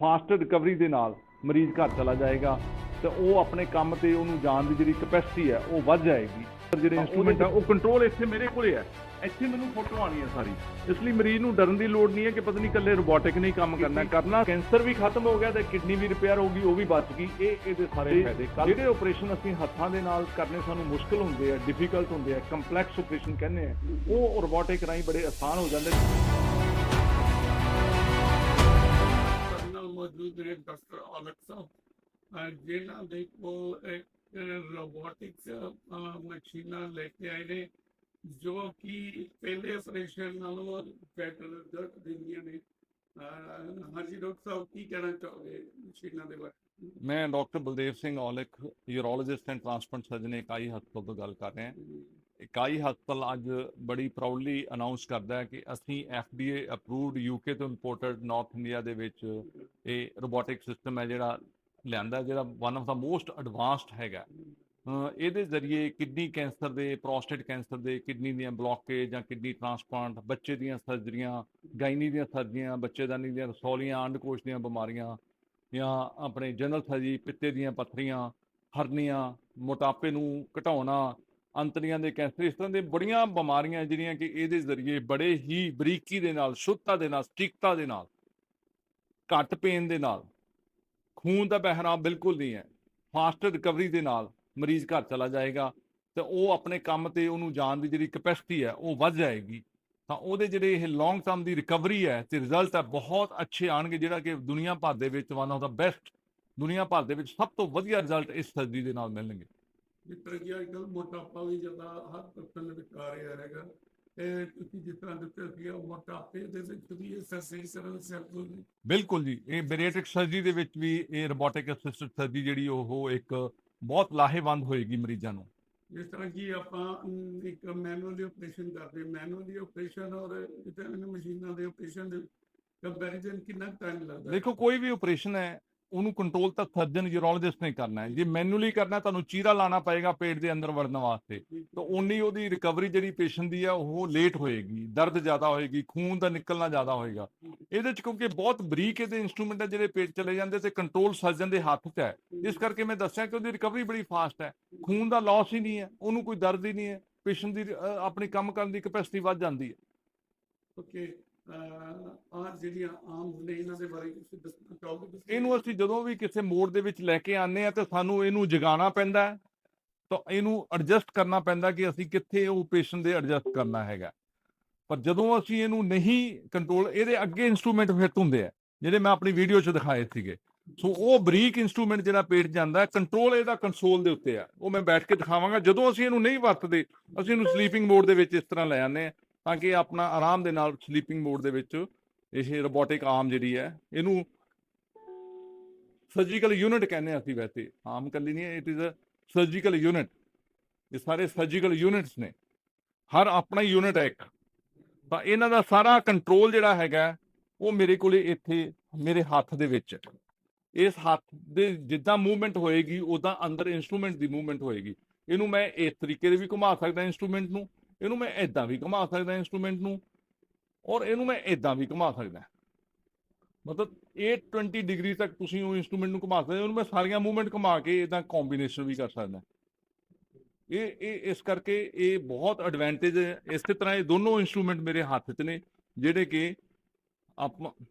Fast recovery ਦੇ ਨਾਲ ਮਰੀਜ਼ ਘਰ ਚਲਾ ਜਾਏਗਾ ਤੇ ਉਹ ਆਪਣੇ ਕੰਮ ਤੇ ਉਹਨੂੰ ਜਾਣ ਦੀ ਜਿਹੜੀ ਕਪੈਸਿਟੀ ਹੈ ਉਹ ਵੱਧ ਜਾਏਗੀ। ਜਿਹੜੇ ਇਨਸਟਰੂਮੈਂਟ ਆ ਉਹ ਕੰਟਰੋਲ ਇੱਥੇ ਮੇਰੇ ਕੋਲੇ ਹੈ। ਇੱਥੇ ਮੈਨੂੰ ਫੋਟੋ ਆਣੀ ਹੈ ਸਾਰੀ। ਇਸ ਲਈ ਮਰੀਜ਼ ਨੂੰ ਡਰਨ ਦੀ ਲੋੜ ਨਹੀਂ ਹੈ ਕਿ ਪਤਾ ਨਹੀਂ ਇਕੱਲੇ ਰੋਬੋਟਿਕ ਨਹੀਂ ਕੰਮ ਕਰਨਾ ਕਰਨਾ ਕੈਂਸਰ ਵੀ ਖਤਮ ਹੋ ਗਿਆ ਤੇ ਕਿਡਨੀ ਵੀ ਰਿਪੇਅਰ ਹੋ ਗਈ ਉਹ ਵੀ ਬਚ ਗਈ। ਇਹ ਇਹਦੇ ਸਾਰੇ ਫਾਇਦੇ। ਜਿਹੜੇ ਆਪਰੇਸ਼ਨ ਅਸੀਂ ਹੱਥਾਂ ਦੇ ਨਾਲ ਕਰਨੇ ਸਾਨੂੰ ਮੁਸ਼ਕਲ ਹੁੰਦੇ ਆ ਡਿਫਿਕਲਟ ਹੁੰਦੇ ਆ ਕੰਪਲੈਕਸ ਆਪਰੇਸ਼ਨ ਕਹਿੰਦੇ ਆ ਉਹ ਰੋਬੋਟਿਕ ਰਾਹੀਂ ਬੜੇ ਆਸਾਨ ਹੋ ਜਾਂਦੇ ਨੇ। ਸਾਡੇ ਨਾਲ ਮੌਜੂਦ ਨੇ ਡਾਕਟਰ ਔਲਖ ਸਾਹਿਬ ਅਹ ਜਿਨ੍ਹਾਂ ਦੇ ਕੋਲ ਇੱਕ ਰੋਬੋਟਿਕਸ ਮਸ਼ੀਨਾਂ ਲੈ ਕੇ ਆਏ ਨੇ ਜੋ ਕਿ ਪਹਿਲੇ ਆਪਰੇਸ਼ਨ ਨਾਲੋਂ ਬੈਟਰ ਰਿਜ਼ਲਟ ਦਿੰਦੀਆਂ ਨੇ ਅਹ ਹਾਂਜੀ ਡਾਕਟਰ ਸਾਹਿਬ ਕੀ ਕਹਿਣਾ ਚਾਹੋਗੇ ਮਸ਼ੀਨਾਂ ਦੇ ਬਾਰੇ ਮੈਂ doctor Baldev Singh Aulakh urologist and transplant surgeon ਇਕਾਈ ਇਕਾਈ ਹਸਪਤਾਲ ਅੱਜ ਬੜੀ ਪ੍ਰਾਊਡਲੀ ਅਨਾਉਂਸ ਕਰਦਾ ਹੈ ਕਿ ਅਸੀਂ FDA ਅਪਰੂਵਡ ਯੂਕੇ ਤੋਂ ਇੰਪੋਰਟਡ ਨਾਰਥ ਇੰਡੀਆ ਦੇ ਵਿੱਚ ਇਹ ਰੋਬੋਟਿਕ ਸਿਸਟਮ ਹੈ ਜਿਹੜਾ ਲਿਆਂਦਾ, ਜਿਹੜਾ one of the most advanced ਹੈਗਾ। ਇਹਦੇ ਜ਼ਰੀਏ ਕਿਡਨੀ ਕੈਂਸਰ ਦੇ ਪ੍ਰੋਸਟੇਟ ਕੈਂਸਰ ਦੇ, ਕਿਡਨੀ ਦੀਆਂ ਬਲੌਕੇਜ ਜਾਂ ਕਿਡਨੀ ਟ੍ਰਾਂਸਪਲਾਂਟ ਬੱਚੇ ਦੀਆਂ ਸਰਜਰੀਆਂ ਗਾਇਨੀ ਦੀਆਂ ਸਰਜਰੀਆਂ ਬੱਚੇਦਾਨੀ ਦੀਆਂ ਰਸੌਲੀਆਂ ਅੰਡਕੋਸ਼ ਦੀਆਂ ਬਿਮਾਰੀਆਂ ਜਾਂ ਆਪਣੇ ਜਨਰਲ ਸਰਜਰੀ ਪਿੱਤੇ ਦੀਆਂ ਪੱਥਰੀਆਂ, ਹਰਨੀਆਂ, ਮੋਟਾਪੇ ਨੂੰ ਘਟਾਉਣਾ ਅੰਤੜੀਆਂ ਦੇ ਕੈਂਸਰ, ਇਸ ਤਰ੍ਹਾਂ ਦੇ ਬੜੀਆਂ ਬਿਮਾਰੀਆਂ ਜਿਹੜੀਆਂ ਕਿ ਇਹਦੇ ਜ਼ਰੀਏ ਬੜੇ ਹੀ ਬਰੀਕੀ ਦੇ ਨਾਲ, ਸ਼ੁੱਧਤਾ ਦੇ ਨਾਲ, ਸਟਿਕਤਾ ਦੇ ਨਾਲ, ਘੱਟ ਪੇਨ ਦੇ ਨਾਲ, ਖੂਨ ਦਾ ਬਹਿਰਾਵ ਬਿਲਕੁਲ ਨਹੀਂ ਹੈ, ਫਾਸਟ ਰਿਕਵਰੀ ਦੇ ਨਾਲ ਮਰੀਜ਼ ਘਰ ਚਲਾ ਜਾਏਗਾ ਤੇ ਉਹ ਆਪਣੇ ਕੰਮ ਤੇ ਉਹਨੂੰ ਜਾਣ ਦੀ ਜਿਹੜੀ ਕਪੈਸਿਟੀ ਹੈ ਉਹ ਵੱਧ ਜਾਏਗੀ। ਤਾਂ ਉਹਦੇ ਜਿਹੜੇ ਇਹ ਲੌਂਗ ਟਰਮ ਦੀ ਰਿਕਵਰੀ ਹੈ ਤੇ ਰਿਜ਼ਲਟ ਹੈ ਬਹੁਤ ਅੱਛੇ ਆਣਗੇ, ਜਿਹੜਾ ਕਿ ਦੁਨੀਆ ਭਰ ਦੇ ਵਿੱਚ ਵਨ ਆਫ ਦਾ ਬੈਸਟ ਦੁਨੀਆ ਭਰ ਦੇ ਵਿੱਚ ਸਭ ਤੋਂ ਵਧੀਆ ਰਿਜ਼ਲਟ ਇਸ ਸਰਜਰੀ ਦੇ ਨਾਲ ਮਿਲਣਗੇ। ਜਿਸ ਤਰ੍ਹਾਂ ਕਿ ਅੱਜ ਕੱਲ੍ਹ ਮੋਟਾਪਾ ਵੀ ਜ਼ਿਆਦਾ ਹਰ ਪਰਸਨ ਵਿੱਚ ਆ ਰਿਹਾ ਹੈਗਾ। ਇਹ ਤੁਸੀਂ ਜਿਸ ਤਰ੍ਹਾਂ ਦੱਸਿਆ ਸੀ ਮੋਟਾਪੇ ਦੇ ਵਿੱਚ ਵੀ ਇਹ ਸਰਲ ਸੈਂਪਲ ਬਿਲਕੁਲ ਜੀ ਇਹ ਬੈਰੀਏਟ੍ਰਿਕ ਸਰਜਰੀ ਦੇ ਵਿੱਚ ਵੀ ਇਹ ਰੋਬੋਟਿਕ ਅਸਿਸਟਡ ਸਰਜਰੀ ਜਿਹੜੀ ਉਹ ਇੱਕ ਬਹੁਤ ਲਾਹੇਵੰਦ ਹੋਏਗੀ ਮਰੀਜ਼ਾਂ ਨੂੰ। ਜਿਸ ਤਰ੍ਹਾਂ ਕਿ ਆਪਾਂ ਇੱਕ ਮੈਨੂਅਲੀ ਆਪਰੇਸ਼ਨ ਕਰਦੇ ਮੈਨੂਅਲੀ ਆਪਰੇਸ਼ਨ ਔਰ ਮਸ਼ੀਨਾਂ ਦੇ ਆਪਰੇਸ਼ਨ ਦੇ ਕੰਪੈਰੀਜ਼ਨ ਕਿੰਨਾ ਟਾਈਮ ਲੱਗਦਾ? ਦੇਖੋ ਕੋਈ ਵੀ ਆਪਰੇਸ਼ਨ ਹੈ ਉਹਨੂੰ ਕੰਟਰੋਲ ਤਾਂ ਸਰਜਨ ਯੂਰੋਲੋਜਿਸਟ ਨੇ ਕਰਨਾ ਹੈ। ਜੇ ਮੈਨੂਅਲੀ ਕਰਨਾ, ਤੁਹਾਨੂੰ ਚੀਰਾ ਲਾਣਾ ਪਏਗਾ ਪੇਟ ਦੇ ਅੰਦਰ ਵੜਨ ਵਾਸਤੇ। ਤਾਂ ਉਨੀ ਉਹਦੀ ਰਿਕਵਰੀ ਜਿਹੜੀ ਪੇਸ਼ੈਂਟ ਦੀ ਆ, ਉਹ ਲੇਟ ਹੋਏਗੀ, ਦਰਦ ਜ਼ਿਆਦਾ ਹੋਏਗੀ, ਖੂਨ ਦਾ ਨਿਕਲਣਾ ਜ਼ਿਆਦਾ ਹੋਏਗਾ। ਇਹਦੇ ਚ ਕਿਉਂਕਿ ਬਹੁਤ ਬਰੀਕ ਇਹਦੇ ਇਨਸਟਰੂਮੈਂਟ ਹੈ ਜਿਹੜੇ ਪੇਟ ਚਲੇ ਜਾਂਦੇ ਤੇ ਕੰਟਰੋਲ ਸਰਜਨ ਦੇ ਹੱਥ 'ਚ ਹੈ। ਇਸ ਕਰਕੇ ਮੈਂ ਦੱਸਿਆ ਕਿ ਉਹਦੀ ਰਿਕਵਰੀ ਬੜੀ ਫਾਸਟ ਹੈ। ਖੂਨ ਦਾ ਲਾਸ ਹੀ ਨਹੀਂ ਹੈ, ਉਹਨੂੰ ਕੋਈ ਦਰਦ ਹੀ ਨਹੀਂ ਹੈ। ਪੇਸ਼ੈਂਟ ਦੀ ਆਪਣੀ ਕੰਮ ਕਰਨ ਦੀ ਕਪੈਸਿਟੀ ਵੱਧ ਜਾਂਦੀ ਹੈ। ਓਕੇ ਆ ਜਿਹੜੀਆਂ ਆਮ ਨੇ ਇਹਨਾਂ ਦੇ ਬਾਰੇ ਤੁਸੀਂ ਦੱਸਣਾ ਚਾਹੋਗੇ ਇਹਨੂੰ ਅਸੀਂ ਜਦੋਂ ਵੀ ਕਿਸੇ ਮੋੜ ਦੇ ਵਿੱਚ ਲੈ ਕੇ ਆਨੇ ਆ ਤੇ ਸਾਨੂੰ ਇਹਨੂੰ ਜਗਾਉਣਾ ਪੈਂਦਾ ਤਾਂ ਇਹਨੂੰ ਐਡਜਸਟ ਕਰਨਾ ਪੈਂਦਾ ਕਿ ਅਸੀਂ ਕਿੱਥੇ ਉਹ ਪੇਸ਼ੈਂਟ ਦੇ ਐਡਜਸਟ ਕਰਨਾ ਹੈਗਾ। ਪਰ ਜਦੋਂ ਅਸੀਂ ਇਹਨੂੰ ਨਹੀਂ ਕੰਟਰੋਲ ਇਹਦੇ ਅੱਗੇ ਇਨਸਟਰੂਮੈਂਟ ਫਿੱਟ ਹੁੰਦੇ ਆ, ਜਿਹੜੇ ਮੈਂ ਆਪਣੀ ਵੀਡੀਓ 'ਚ ਦਿਖਾਏ ਸੀਗੇ। ਸੋ ਉਹ ਬਰੀਕ ਇਨਸਟਰੂਮੈਂਟ ਜਿਹੜਾ ਪੇਟ ਜਾਂਦਾ ਹੈ ਕੰਟਰੋਲ ਇਹਦਾ ਕੰਸੋਲ ਦੇ ਉੱਤੇ ਆ। ਉਹ ਮੈਂ ਬੈਠ ਕੇ ਦਿਖਾਵਾਂਗਾ। ਜਦੋਂ ਅਸੀਂ ਇਹਨੂੰ ਨਹੀਂ ਵਰਤਦੇ, ਅਸੀਂ ਇਹਨੂੰ ਸਲੀਪਿੰਗ ਮੋਡ ਦੇ ਵਿੱਚ ਇਸ ਤਰ੍ਹਾਂ ਲੈ ਆਨੇ ਆ ਤਾਂ ਕਿ ਆਪਣਾ ਆਰਾਮ ਦੇ ਨਾਲ ਸਲੀਪਿੰਗ ਮੋਡ ਦੇ ਵਿੱਚ ਇਹ ਰੋਬੋਟਿਕ ਆਰਮ ਜਿਹੜੀ ਹੈ, ਇਹਨੂੰ ਸਰਜੀਕਲ ਯੂਨਿਟ ਕਹਿੰਦੇ ਆ ਅਸੀਂ ਵੈਸੇ। ਆਮ ਕੱਲੀ ਨਹੀਂ it is a surgical unit ਇਹ ਸਾਰੇ ਸਰਜੀਕਲ ਯੂਨਿਟਸ ਨੇ। ਹਰ ਆਪਣਾ ਯੂਨਿਟ ਹੈ ਇੱਕ। ਤਾਂ ਇਹਨਾਂ ਦਾ ਸਾਰਾ ਕੰਟਰੋਲ ਜਿਹੜਾ ਹੈਗਾ, ਉਹ ਮੇਰੇ ਕੋਲੇ ਇੱਥੇ, ਮੇਰੇ ਹੱਥ ਦੇ ਵਿੱਚ। ਹੈ। ਇਸ ਹੱਥ ਦੇ ਜਿੱਦਾਂ ਮੂਵਮੈਂਟ ਹੋਏਗੀ ਉਦਾਂ ਅੰਦਰ ਇਨਸਟਰੂਮੈਂਟ ਦੀ ਮੂਵਮੈਂਟ ਹੋਏਗੀ। ਇਹਨੂੰ ਮੈਂ ਇਸ ਤਰੀਕੇ ਦੇ ਵੀ ਘੁਮਾ ਸਕਦਾ ਇਨਸਟਰੂਮੈਂਟ ਨੂੰ। ਇਹਨੂੰ ਮੈਂ ਇਦਾਂ ਵੀ ਘੁਮਾ ਸਕਦਾ ਇਨਸਟਰੂਮੈਂਟ ਨੂੰ ਔਰ ਇਹਨੂੰ ਮੈਂ ਇਦਾਂ ਵੀ ਘੁਮਾ ਸਕਦਾ। ਮਤਲਬ 820 ਡਿਗਰੀ ਤੱਕ ਤੁਸੀਂ ਉਹ ਇਨਸਟਰੂਮੈਂਟ ਨੂੰ ਘੁਮਾ ਸਕਦੇ ਹੋ ਉਹਨੂੰ ਮੈਂ ਸਾਰੀਆਂ ਮੂਵਮੈਂਟ ਘੁਮਾ ਕੇ ਇਹਦਾ ਕੰਬੀਨੇਸ਼ਨ ਵੀ ਕਰ ਸਕਦਾ। ਇਹ ਇਹ, ਇਸ ਕਰਕੇ ਇਹ ਬਹੁਤ ਐਡਵਾਂਟੇਜ ਹੈ। ਇਸੇ ਤਰ੍ਹਾਂ ਇਹ ਦੋਨੋਂ ਇਨਸਟਰੂਮੈਂਟ ਮੇਰੇ ਹੱਥ 'ਚ ਨੇ, ਜਿਹੜੇ ਕਿ ਆਪਾਂ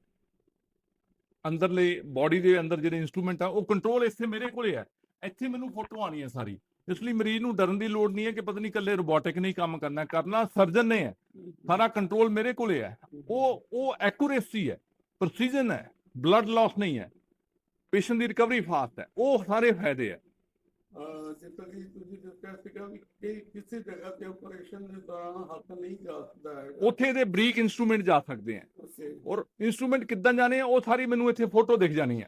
ਅੰਦਰਲੇ ਬਾਡੀ ਦੇ ਅੰਦਰ ਜਿਹੜੇ ਇਨਸਟਰੂਮੈਂਟ ਆ, ਉਹ ਕੰਟਰੋਲ ਇੱਥੇ ਮੇਰੇ ਕੋਲੇ ਹੈ। ਇੱਥੇ ਮੈਨੂੰ ਫੋਟੋ ਆਣੀ ਹੈ ਸਾਰੀ। ਇਸ ਲਈ ਮਰੀਜ਼ ਨੂੰ ਡਰਨ ਦੀ ਲੋੜ ਨਹੀਂ ਹੈ ਕਿ ਪਤਾ ਨਹੀਂ ਇਕੱਲੇ ਰੋਬੋਟਿਕ ਨਹੀਂ ਕੰਮ ਕਰਨਾ ਕਰਨਾ ਸਰਜਨ ਨੇ ਹੈ। ਸਾਰਾ ਕੰਟਰੋਲ ਮੇਰੇ ਕੋਲੇ ਹੈ। ਉਹ ਉਹ ਐਕੂਰੇਸੀ ਹੈ ਪ੍ਰੈਸੀਜਨ ਹੈ ਬਲੱਡ ਲਾਸ ਨਹੀਂ ਹੈ। ਪੇਸ਼ੈਂਟ ਦੀ ਰਿਕਵਰੀ ਫਾਸਟ ਹੈ। ਉਹ ਸਾਰੇ ਫਾਇਦੇ ਹੈ। ਅਹ, ਜਿਸ ਤਰ੍ਹਾਂ ਕਿ ਤੁਸੀਂ ਦੱਸਿਆ ਸੀਗਾ ਵੀ ਕਿ ਕਿਸੇ ਜਗ੍ਹਾ ਤੇ ਆਪਰੇਸ਼ਨ ਦੇ ਦੌਰਾਨ ਹੱਥ ਨਹੀਂ ਜਾ ਸਕਦਾ ਹੈ ਉੱਥੇ ਦੇ ਬਰੀਕ ਇਨਸਟਰੂਮੈਂਟ ਜਾ ਸਕਦੇ ਆ ਔਰ ਇਨਸਟਰੂਮੈਂਟ ਕਿੱਦਾਂ ਜਾਣੇ ਆ ਉਹ ਸਾਰੀ ਮੈਨੂੰ ਇੱਥੇ ਫੋਟੋ ਦਿਖ ਜਾਣੀ ਹੈ।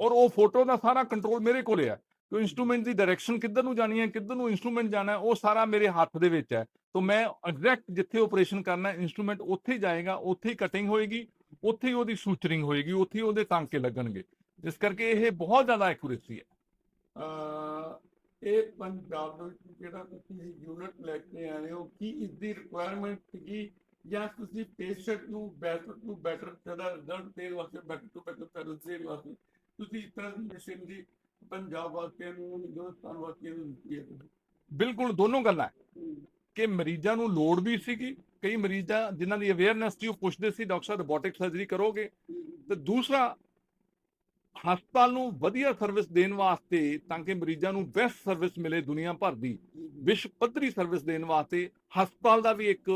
ਔਰ ਉਹ ਫੋਟੋ ਦਾ ਸਾਰਾ ਕੰਟਰੋਲ ਮੇਰੇ ਕੋਲੇ ਹੈ। ਕਿ ਇਨਸਟਰੂਮੈਂਟ ਦੀ ਡਾਇਰੈਕਸ਼ਨ ਕਿੱਧਰ ਨੂੰ ਜਾਣੀ ਹੈ, ਕਿੱਧਰ ਨੂੰ ਇਨਸਟਰੂਮੈਂਟ ਜਾਣਾ ਹੈ, ਉਹ ਸਾਰਾ ਮੇਰੇ ਹੱਥ ਦੇ ਵਿੱਚ ਹੈ। ਤਾਂ ਮੈਂ ਐਗਜ਼ੈਕਟ ਜਿੱਥੇ ਆਪਰੇਸ਼ਨ ਕਰਨਾ ਇਨਸਟਰੂਮੈਂਟ ਉੱਥੇ ਹੀ ਜਾਏਗਾ, ਉੱਥੇ ਹੀ ਕਟਿੰਗ ਹੋਏਗੀ, ਉੱਥੇ ਹੀ ਉਹਦੀ ਸੂਚਰਿੰਗ ਹੋਏਗੀ, ਉੱਥੇ ਹੀ ਉਹਦੇ ਟਾਂਕੇ ਲੱਗਣਗੇ। ਇਸ ਕਰਕੇ ਇਹ ਬਹੁਤ ਜ਼ਿਆਦਾ ਐਕੂਰੇਸੀ ਹੈ। ਇਹ ਪੰਜਾਬ ਦੇ ਵਿੱਚ ਜਿਹੜਾ ਤੁਸੀਂ ਯੂਨਿਟ ਲੈ ਕੇ ਆਏ ਹੋ, ਕੀ ਇਸ ਦੀ ਰਿਕੁਆਇਰਮੈਂਟ ਸੀਗੀ? ਜਾਂ ਤੁਸੀਂ ਪੇਸ਼ੈਂਟ ਨੂੰ ਬੈਟਰ ਟੂ ਬੈਟਰ ਜਿਹੜਾ ਰਿਜ਼ਲਟ ਦੇਣ ਵਾਸਤੇ ਬੈਟਰ ਟੂ ਬੈਟਰ ਸਰਵਿਸ ਦੇਣ ਵਾਸਤੇ ਤੁਸੀਂ ਇਸ ਤਰ੍ਹਾਂ ਦੀ ਮਸ਼ੀਨਰੀ ਪੰਜਾਬ ਵਾਸੀਆਂ ਨੂੰ ਹਿੰਦੁਸਤਾਨ ਵਾਸੀਆਂ ਨੂੰ ਦਿੱਤੀ ਹੈ। ਬਿਲਕੁਲ ਦੋਨੋਂ ਗੱਲਾਂ ਕਿ ਮਰੀਜ਼ਾਂ ਨੂੰ ਲੋੜ ਵੀ ਸੀਗੀ। ਕਈ ਮਰੀਜ਼ਾਂ ਜਿਨ੍ਹਾਂ ਦੀ ਅਵੇਅਰਨੈਸ ਸੀ ਉਹ ਪੁੱਛਦੇ ਸੀ ਡਾਕਟਰ ਸਾਹਿਬ ਰੋਬੋਟਿਕ ਸਰਜਰੀ ਕਰੋਗੇ? ਤੇ ਦੂਸਰਾ ਹਸਪਤਾਲ ਨੂੰ ਵਧੀਆ ਸਰਵਿਸ ਦੇਣ ਵਾਸਤੇ ਤਾਂ ਕਿ ਮਰੀਜ਼ਾਂ ਨੂੰ ਬੈਸਟ ਸਰਵਿਸ ਮਿਲੇ ਦੁਨੀਆ ਭਰ ਦੀ। ਵਿਸ਼ਵ ਪੱਧਰੀ ਸਰਵਿਸ ਦੇਣ ਵਾਸਤੇ ਹਸਪਤਾਲ ਦਾ ਵੀ ਇੱਕ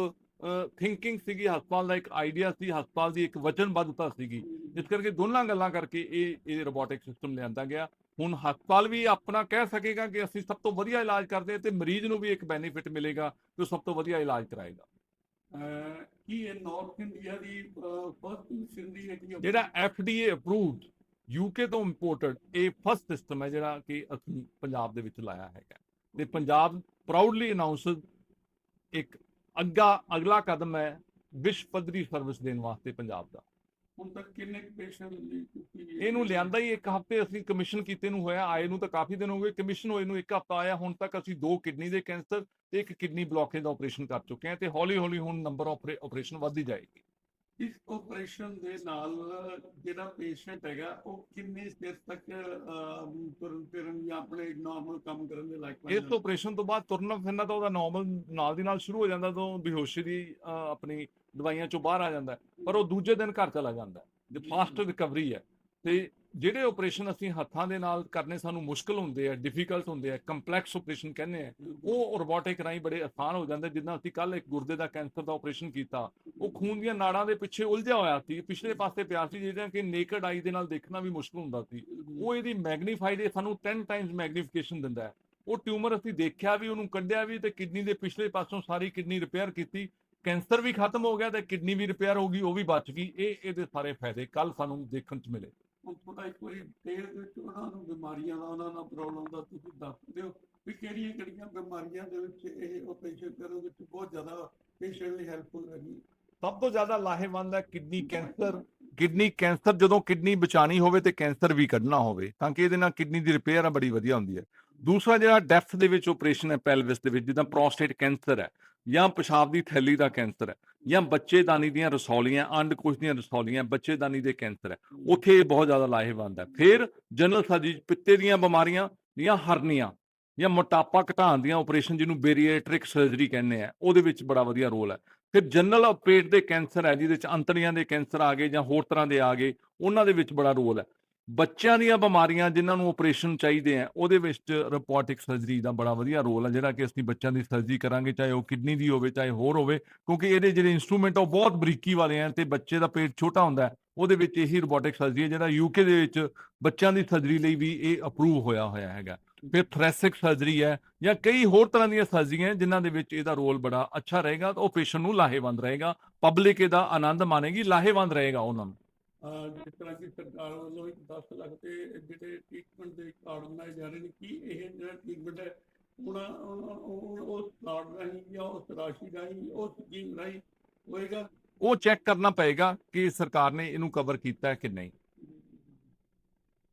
ਥਿੰਕਿੰਗ ਸੀਗੀ ਹਸਪਤਾਲ ਦਾ ਇੱਕ ਆਈਡੀਆ ਸੀ ਹਸਪਤਾਲ ਦੀ ਇੱਕ ਵਚਨਬੱਧਤਾ ਸੀਗੀ। ਇਸ ਕਰਕੇ ਦੋਨਾਂ ਗੱਲਾਂ ਕਰਕੇ ਇਹ ਇਹ ਰੋਬੋਟਿਕ ਸਿਸਟਮ ਲਿਆਂਦਾ ਗਿਆ। ਹੁਣ ਹਸਪਤਾਲ ਵੀ ਆਪਣਾ ਕਹਿ ਸਕੇਗਾ ਕਿ ਅਸੀਂ ਸਭ ਤੋਂ ਵਧੀਆ ਇਲਾਜ ਕਰਦੇ ਹਾਂ ਤੇ ਮਰੀਜ਼ ਨੂੰ ਵੀ ਇੱਕ ਬੈਨੀਫਿਟ ਮਿਲੇਗਾ ਕਿ ਉਹ ਸਭ ਤੋਂ ਵਧੀਆ ਇਲਾਜ ਕਰਾਏਗਾ। ਕੀ ਇਹ ਨਾਰਥ ਇੰਡੀਆ ਦੀ ਫਸਟ ਕਿ ਜਿਹੜਾ FDA ਅਪਰੂਵਡ UK ਤੋਂ ਇੰਪੋਰਟਡ ਇਹ ਫਸਟ ਸਿਸਟਮ ਹੈ ਜਿਹੜਾ ਕਿ ਅਸੀਂ ਪੰਜਾਬ ਦੇ ਵਿੱਚ ਲਾਇਆ ਹੈਗਾ। ਤੇ ਪੰਜਾਬ ਪ੍ਰਾਊਡਲੀ ਅਨਾਉਂਸਸ ਇੱਕ ਅੱਗਾ ਅਗਲਾ ਕਦਮ ਹੈ ਵਿਸ਼ਵ ਪੱਧਰੀ ਸਰਵਿਸ ਦੇਣ ਵਾਸਤੇ ਪੰਜਾਬ ਦਾ। ਹੁਣ ਤੱਕ ਕਿੰਨੇ ਪੇਸ਼ੈਂਟ ਲਈ ਤੁਸੀਂ ਇਹਨੂੰ ਲਿਆਂਦਾ ਹੀ ਇੱਕ ਹਫ਼ਤੇ ਅਸੀਂ ਕਮਿਸ਼ਨ ਕੀਤੇ ਨੂੰ ਹੋਇਆ ਆਏ ਨੂੰ ਤਾਂ ਕਾਫੀ ਦਿਨ ਹੋ ਗਏ ਕਮਿਸ਼ਨ ਹੋਏ ਨੂੰ ਇੱਕ ਹਫ਼ਤਾ ਆਇਆ ਹੁਣ ਤੱਕ ਅਸੀਂ ਦੋ ਕਿਡਨੀ ਦੇ ਕੈਂਸਰ ਤੇ ਇੱਕ ਕਿਡਨੀ ਬਲੌਕੇਜ ਦਾ ਆਪਰੇਸ਼ਨ ਕਰ ਚੁੱਕੇ ਹਾਂ ਤੇ ਹੌਲੀ ਹੌਲੀ ਹੁਣ ਨੰਬਰ ਆਫ ਆਪਰੇਸ਼ਨ ਵੱਧਦੀ ਜਾਏਗੀ ਇਸ ਆਪਰੇਸ਼ਨ ਦੇ ਨਾਲ ਜਿਹੜਾ ਪੇਸ਼ੈਂਟ ਹੈਗਾ ਉਹ ਕਿੰਨੇ ਚਿਰ ਤੱਕ ਤੁਰਨ ਫਿਰਨ ਜਾਂ ਆਪਣੇ ਨਾਰਮਲ ਕੰਮ ਕਰਨ ਦੇ ਲਾਇਕ ਇਸ ਜਾਂਦਾ? ਆਪਰੇਸ਼ਨ ਤੋਂ ਬਾਅਦ ਤੁਰਨਾ ਫਿਰਨਾ ਤਾਂ ਉਹਦਾ ਨਾਰਮਲ ਨਾਲ ਦੀ ਨਾਲ ਸ਼ੁਰੂ ਹੋ ਜਾਂਦਾ ਤੋਂ ਬੇਹੋਸ਼ੀ ਦੀ ਆਪਣੀ ਦਵਾਈਆਂ ਚੋਂ ਬਾਹਰ ਆ ਜਾਂਦਾ ਹੈ। ਪਰ ਉਹ ਦੂਜੇ ਦਿਨ ਘਰ ਚਲਾ ਜਾਂਦਾ। ਜੇ ਫਾਸਟ ਰਿਕਵਰੀ ਹੈ। ਤੇ ਜਿਹੜੇ ਆਪਰੇਸ਼ਨ ਅਸੀਂ ਹੱਥਾਂ ਦੇ ਨਾਲ ਕਰਨੇ ਸਾਨੂੰ ਮੁਸ਼ਕਲ ਹੁੰਦੇ ਆ ਡਿਫਿਕਲਟ ਹੁੰਦੇ ਆ ਕੰਪਲੈਕਸ ਆਪਰੇਸ਼ਨ ਕਹਿੰਦੇ ਆ ਉਹ ਰੋਬੋਟਿਕ ਰਾਹੀਂ ਬੜੇ ਆਸਾਨ ਹੋ ਜਾਂਦੇ ਜਿੱਦਾਂ ਅਸੀਂ ਕੱਲ ਇੱਕ ਗੁਰਦੇ ਦਾ ਕੈਂਸਰ ਦਾ ਆਪਰੇਸ਼ਨ ਕੀਤਾ ਉਹ ਖੂਨ ਦੀਆਂ ਨਾੜਾਂ ਦੇ ਪਿੱਛੇ ਉਲਝਿਆ ਹੋਇਆ ਸੀ। ਪਿਛਲੇ ਪਾਸੇ ਪਿਆ ਸੀ ਜਿਹੜਾ ਕਿ ਨੇਕਡ ਆਈ ਦੇ ਨਾਲ ਦੇਖਣਾ ਵੀ ਮੁਸ਼ਕਲ ਹੁੰਦਾ ਸੀ। ਉਹ ਇਹਦੀ ਮੈਗਨੀਫਾਈਡ ਸਾਨੂੰ 10 ਟਾਈਮਸ ਮੈਗਨੀਫਿਕੇਸ਼ਨ ਦਿੰਦਾ ਹੈ। ਉਹ ਟਿਊਮਰ ਅਸੀਂ ਦੇਖਿਆ ਵੀ ਉਹਨੂੰ ਕੱਢਿਆ ਵੀ ਤੇ ਕਿਡਨੀ ਦੇ ਪਿਛਲੇ ਪਾਸੋਂ ਸਾਰੀ ਕਿਡਨੀ ਰਿਪੇਅਰ ਕੀਤੀ। ਕੈਂਸਰ ਵੀ ਖਤਮ ਹੋ ਗਿਆ ਤੇ ਕਿਡਨੀ ਵੀ ਰਿਪੇਅਰ ਹੋ ਗਈ ਉਹ ਵੀ ਬਚ ਗਈ। ਇਹ ਇਹਦੇ ਸਾਰੇ ਫਾਇਦੇ ਕੱਲ ਸਾਨੂੰ ਦੇਖਣ ਚ ਮਿਲੇ। ਹੁਣ ਥੋੜਾ ਇੱਕ ਵਾਰੀ ਡਿਟੇਲ ਵਿੱਚ ਉਹਨਾਂ ਨੂੰ ਬਿਮਾਰੀਆਂ ਦਾ ਉਹਨਾਂ ਨਾਲ ਪ੍ਰੋਬਲਮ ਦਾ ਤੁਸੀਂ ਦੱਸ ਦਿਓ ਵੀ ਕਿਹੜੀਆਂ ਕਿਹੜੀਆਂ ਬਿਮਾਰੀਆਂ ਦੇ ਵਿੱਚ ਇਹ ਆਪਰੇਸ਼ਨ ਕਰਨ ਵਿੱਚ ਬਹੁਤ ਜ਼ਿਆਦਾ ਪੇਸ਼ੈਂਟ ਲਈ ਹੈਲਪਫੁਲ ਹੈਗੀ ਸਭ ਤੋਂ ਜ਼ਿਆਦਾ ਲਾਹੇਵੰਦ ਹੈ ਕਿਡਨੀ ਕੈਂਸਰ। ਕਿਡਨੀ ਕੈਂਸਰ ਜਦੋਂ ਕਿਡਨੀ ਬਚਾਣੀ ਹੋਵੇ ਤੇ ਕੈਂਸਰ ਵੀ ਕੱਢਣਾ ਹੋਵੇ ਤਾਂ ਕਿ ਇਹਦੇ ਨਾਲ ਕਿਡਨੀ ਦੀ ਰਿਪੇਅਰ ਆ ਬੜੀ ਵਧੀਆ ਹੁੰਦੀ ਹੈ। ਦੂਸਰਾ ਜਿਹੜਾ ਡੈਫਥ ਦੇ ਵਿੱਚ ਆਪਰੇਸ਼ਨ ਹੈ ਪੈਲਵਿਸ ਦੇ ਵਿੱਚ ਜਿੱਦਾਂ ਪ੍ਰੋਸਟੇਟ ਕੈਂਸਰ ਹੈ ਜਾਂ ਪਿਸ਼ਾਬ ਦੀ ਥੈਲੀ ਦਾ ਕੈਂਸਰ ਹੈ, ਜਾਂ ਬੱਚੇਦਾਨੀ ਦੀਆਂ ਰਸੌਲੀਆਂ ਅੰਡਕੋਸ਼ ਦੀਆਂ ਰਸੌਲੀਆਂ, ਬੱਚੇਦਾਨੀ ਦੇ ਕੈਂਸਰ ਹੈ, ਉੱਥੇ ਇਹ ਬਹੁਤ ਜ਼ਿਆਦਾ ਲਾਹੇਵੰਦ ਹੈ। ਫਿਰ ਜਨਰਲ ਸਰਜਰੀ, ਪਿੱਤੇ ਦੀਆਂ ਬਿਮਾਰੀਆਂ ਜਾਂ ਹਰਨੀਆਂ ਜਾਂ ਮੋਟਾਪਾ ਘਟਾਉਣ ਦੀਆਂ ਆਪਰੇਸ਼ਨ ਜਿਹਨੂੰ ਬੇਰੀਏਟ੍ਰਿਕ ਸਰਜਰੀ ਕਹਿੰਦੇ ਆ, ਉਹਦੇ ਵਿੱਚ ਬੜਾ ਵਧੀਆ ਰੋਲ ਹੈ। ਫਿਰ ਜਨਰਲ ਪੇਟ ਦੇ ਕੈਂਸਰ ਹੈ, ਜਿਹਦੇ ਚ ਅੰਤੜੀਆਂ ਦੇ ਕੈਂਸਰ ਆ ਗਏ ਜਾਂ ਹੋਰ ਤਰ੍ਹਾਂ ਦੇ ਆ ਗਏ, ਉਹਨਾਂ ਦੇ ਵਿੱਚ ਬੜਾ ਰੋਲ ਹੈ। ਬੱਚਿਆਂ ਦੀਆਂ ਬਿਮਾਰੀਆਂ ਜਿਨ੍ਹਾਂ ਨੂੰ ਆਪਰੇਸ਼ਨ ਚਾਹੀਦੇ ਆ, ਉਹਦੇ ਵਿੱਚ ਰੋਬੋਟਿਕ ਸਰਜਰੀ ਦਾ ਬੜਾ ਵਧੀਆ ਰੋਲ ਆ, ਜਿਹੜਾ ਕਿ ਅਸੀਂ ਬੱਚਿਆਂ ਦੀ ਸਰਜਰੀ ਕਰਾਂਗੇ, ਚਾਹੇ ਉਹ ਕਿਡਨੀ ਦੀ ਹੋਵੇ, ਚਾਹੇ ਹੋਰ ਹੋਵੇ, ਕਿਉਂਕਿ ਇਹਦੇ ਜਿਹੜੇ ਇਨਸਟਰੂਮੈਂਟ ਉਹ ਬਹੁਤ ਬਰੀਕੀ ਵਾਲੇ ਆ ਤੇ ਬੱਚੇ ਦਾ ਪੇਟ ਛੋਟਾ ਹੁੰਦਾ ਹੈ, ਉਹਦੇ ਵਿੱਚ ਇਹੀ ਰੋਬੋਟਿਕ ਸਰਜਰੀ ਹੈ ਜਿਹੜਾ ਯੂਕੇ ਦੇ ਵਿੱਚ ਬੱਚਿਆਂ ਦੀ ਸਰਜਰੀ ਲਈ ਵੀ ਇਹ ਅਪਰੂਵ ਹੋਇਆ ਹੋਇਆ ਹੈਗਾ। ਫਿਰ ਥ੍ਰੈਸਿਕ ਸਰਜਰੀ ਹੈ ਜਾਂ ਕਈ ਹੋਰ ਤਰ੍ਹਾਂ ਦੀਆਂ ਸਰਜਰੀਆਂ ਜਿਨ੍ਹਾਂ ਦੇ ਵਿੱਚ ਇਹਦਾ ਰੋਲ ਬੜਾ ਅੱਛਾ ਰਹੇਗਾ, ਤਾਂ ਉਹ ਪੇਸ਼ੈਂਟ ਨੂੰ ਲਾਹੇਵੰਦ ਰਹੇਗਾ ਪਬਲਿਕ ਇਹਦਾ ਆਨੰਦ ਮਾਣੇਗੀ, ਲਾਹੇਵੰਦ ਰਹੇਗਾ ਉਹਨਾਂ ਨੂੰ। ਜਿਸ ਤਰ੍ਹਾਂ ਕਿ ਸਰਕਾਰ ਵੱਲੋਂ ਇੱਕ 10 ਲੱਖ ਤੇ ਜਿਹੜੇ ਟ੍ਰੀਟਮੈਂਟ ਦੇ ਕਾਰਡ ਬਣਾਏ ਜਾ ਰਹੇ ਨੇ ਕੀ ਇਹ ਜਿਹੜਾ ਟ੍ਰੀਟਮੈਂਟ ਹੈ ਉਹਨਾਂ ਉਹਨਾਂ- ਉਹ ਉਸ ਕਾਰਡ ਰਾਹੀਂ ਜਾਂ ਉਸ ਰਾਸ਼ੀ ਰਾਹੀਂ ਉਸ ਸਕੀਮ ਰਾਹੀਂ ਹੋਏਗਾ? ਉਹ ਚੈੱਕ ਕਰਨਾ ਪਏਗਾ ਕਿ ਸਰਕਾਰ ਨੇ ਇਹਨੂੰ ਕਵਰ ਕੀਤਾ ਹੈ ਕਿ ਨਹੀਂ।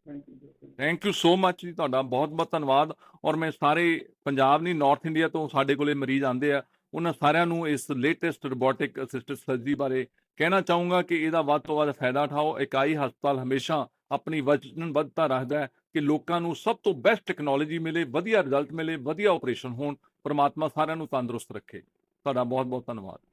Thank you thank you so much ਜੀ ਤੁਹਾਡਾ ਬਹੁਤ ਬਹੁਤ ਧੰਨਵਾਦ ਔਰ ਮੈਂ ਸਾਰੇ ਪੰਜਾਬ ਨਹੀਂ ਨਾਰਥ ਇੰਡੀਆ ਤੋਂ ਸਾਡੇ ਕੋਲੇ ਮਰੀਜ਼ ਆਉਂਦੇ ਆ। ਉਹਨਾਂ ਸਾਰਿਆਂ ਨੂੰ ਇਸ ਲੇਟੈਸਟ ਰੋਬੋਟਿਕ ਅਸਿਸਟਡ ਸਰਜਰੀ ਬਾਰੇ ਕਹਿਣਾ ਚਾਹੂੰਗਾ ਕਿ ਇਹਦਾ ਵੱਧ ਤੋਂ ਵੱਧ ਫਾਇਦਾ ਉਠਾਓ। ਇਕਾਈ ਹਸਪਤਾਲ ਹਮੇਸ਼ਾ ਆਪਣੀ ਵਚਨਬੱਧਤਾ ਰੱਖਦਾ ਹੈ ਕਿ ਲੋਕਾਂ ਨੂੰ ਸਭ ਤੋਂ ਬੈਸਟ ਟੈਕਨੋਲੋਜੀ ਮਿਲੇ, ਵਧੀਆ ਰਿਜ਼ਲਟ ਮਿਲੇ, ਵਧੀਆ ਆਪਰੇਸ਼ਨ ਹੋਣ, ਪਰਮਾਤਮਾ ਸਾਰਿਆਂ ਨੂੰ ਤੰਦਰੁਸਤ ਰੱਖੇ। ਤੁਹਾਡਾ ਬਹੁਤ ਬਹੁਤ ਧੰਨਵਾਦ।